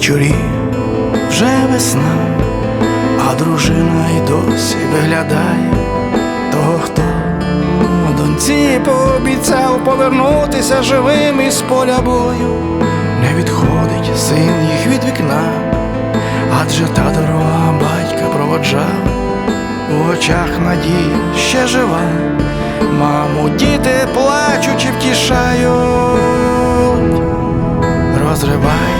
Вечорі вже весна, а дружина й досі виглядає того, хто доньці пообіцяв повернутися живим із поля бою. Не відходить син їх від вікна, адже та дорога батька проводжав, у очах надії ще жива. Маму, діти плачучи втішають розриває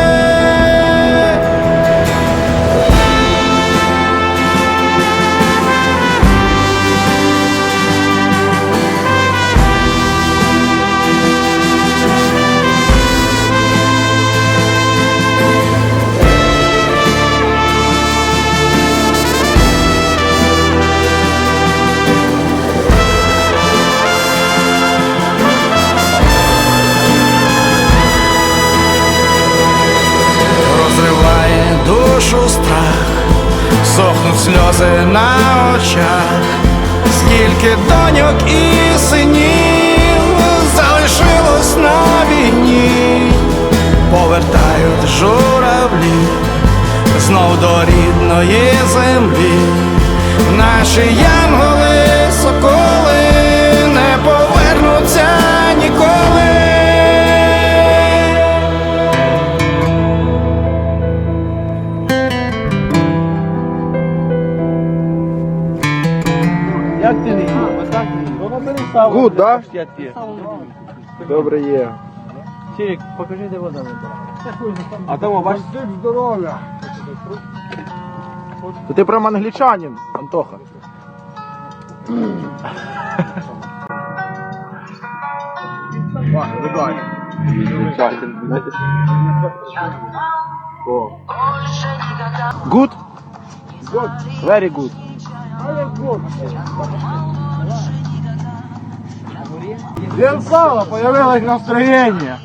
Сльози на очах, скільки доньок і синів залишилось на війні, повертають журавлі знов до рідної землі, наші янголи, Гуд, да? Добре є. Чирик, покажи, де вода. А там, бачиш? здоров'я. То ти прям англічанин, Антоха. Good? Good. Very good. Зеркало, появилось настроение.